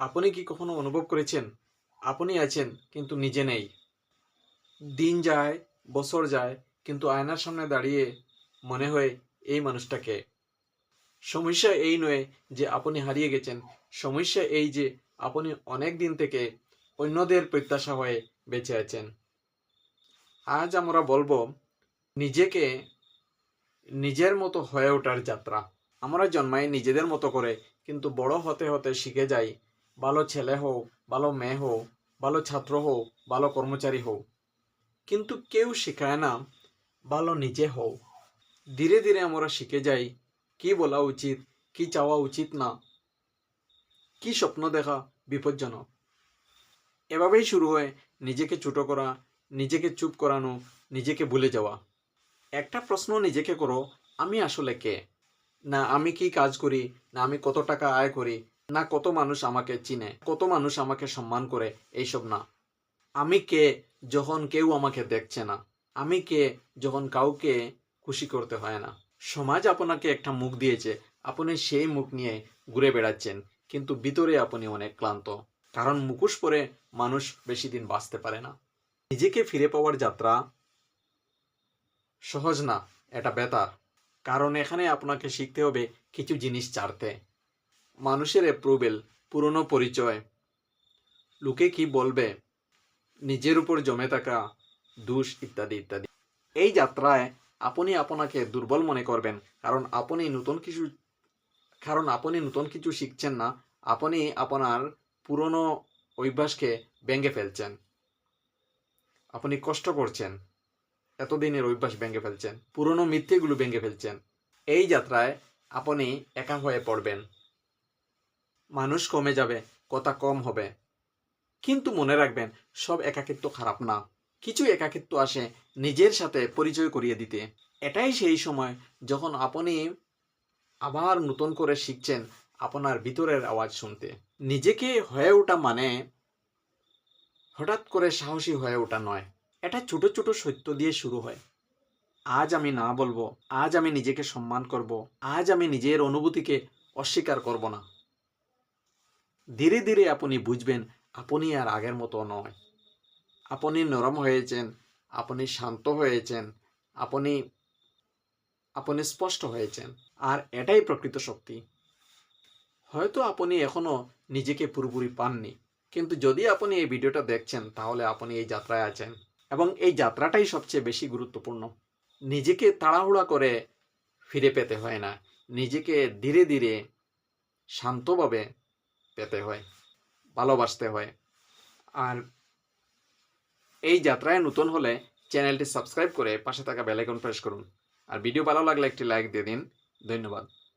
আপনি কি কখনো অনুভব করেছেন? আপনি আছেন, কিন্তু নিজে নেই। দিন যায়, বছর যায়, কিন্তু আয়নার সামনে দাঁড়িয়ে মনে হয় এই মানুষটাকে। সমস্যা এই নয় যে আপনি হারিয়ে গেছেন। সমস্যা এই যে আপনি অনেক দিন থেকে অন্যদের প্রত্যাশা হয়ে বেঁচে আছেন। আজ আমরা বলব, নিজেকে নিজের মতো হয়ে ওঠার যাত্রা। আমরা জন্মাই নিজেদের মতো করে, কিন্তু বড় হতে হতে শিখে যাই ভালো ছেলে হও ভালো মেয়ে হও ভালো ছাত্র হও ভালো কর্মচারী হও কিন্তু কেউ শেখায় না, ভালো নিজে হও ধীরে ধীরে আমরা শিখে যাই, কি বলা উচিত, কি চাওয়া উচিত না, কি স্বপ্ন দেখা বিপজ্জনক। এভাবেই শুরু হয় নিজেকে ছোট করা, নিজেকে চুপ করানো, নিজেকে ভুলে যাওয়া। একটা প্রশ্ন নিজেকে করো, আমি আসলে কে? না আমি কি কাজ করি? না আমি কত টাকা আয় করি? না কত মানুষ আমাকে চিনে, কত মানুষ আমাকে সম্মান করে, এইসব না। আমি কে যখন কেউ আমাকে দেখছে না? আমি কে যখন কাউকে খুশি করতে হয় না? সমাজ আপনাকে একটা মুখ দিয়েছে, আপনি সেই মুখ নিয়ে ঘুরে বেড়াচ্ছেন, কিন্তু ভিতরে আপনি অনেক ক্লান্ত। কারণ মুখোশ পরে মানুষ বেশি দিন বাঁচতে পারে না। নিজেকে ফিরে পাওয়ার যাত্রা সহজ না, এটা বেতার। কারণ এখানে আপনাকে শিখতে হবে কিছু জিনিস ছাড়তে মানুষের অ্যাপ্রুভেল পুরনো পরিচয়। লোকে কি বলবে? নিজের উপর জমে থাকা দুষ ইত্যাদি ইত্যাদি। এই যাত্রায় আপনি আপনাকে দুর্বল মনে করবেন, কারণ আপনি নতুন কিছু, কারণ আপনি নতুন কিছু শিখছেন না, আপনি আপনার পুরনো অভ্যাসকে ভেঙে ফেলছেন। আপনি কষ্ট করছেন, এতদিনের অভ্যাস ভেঙে ফেলছেন, পুরনো মিথ্যেগুলো ভেঙে ফেলছেন। এই যাত্রায় আপনি একা হয়ে পড়বেন। মানুষ কমে যাবে, কথা কম হবে। কিন্তু মনে রাখবেন, সব একাকিত্ব খারাপ না। কিছু একাকিত্ব আসে নিজের সাথে পরিচয় করিয়ে দিতে। এটাই সেই সময় যখন আপনি আবার নতুন করে শিখছেন আপনার ভিতরের আওয়াজ শুনতে। নিজেকে হয়ে ওঠা মানে হঠাৎ করে সাহসী হয়ে ওঠা নয়। এটা ছোট ছোট সত্য দিয়ে শুরু হয়। আজ আমি না বলব, আজ আমি নিজেকে সম্মান করব, আজ আমি নিজের অনুভূতিকে অস্বীকার করব না। ধীরে ধীরে আপনি বুঝবেন, আপনি আর আগের মতো নয়। আপনি নরম হয়েছেন, আপনি শান্ত হয়েছেন, আপনি আপনি স্পষ্ট হয়েছেন, আর এটাই প্রকৃত শক্তি। হয়তো আপনি এখনও নিজেকে পুরোপুরি পাননি, কিন্তু যদি আপনি এই ভিডিওটা দেখছেন, তাহলে আপনি এই যাত্রায় আছেন, এবং এই যাত্রাটাই সবচেয়ে বেশি গুরুত্বপূর্ণ। নিজেকে তাড়াহুড়া করে ফিরে পেতে হয় না। নিজেকে ধীরে ধীরে শান্তভাবে পেতে হয়, ভালোবাসতে হয়। আর এই যাত্রায় নতুন হলে চ্যানেলটি সাবস্ক্রাইব করে পাশে থাকা বেলাইকন প্রেস করুন। আর ভিডিও ভালো লাগলে একটি লাইক দিয়ে দিন। ধন্যবাদ।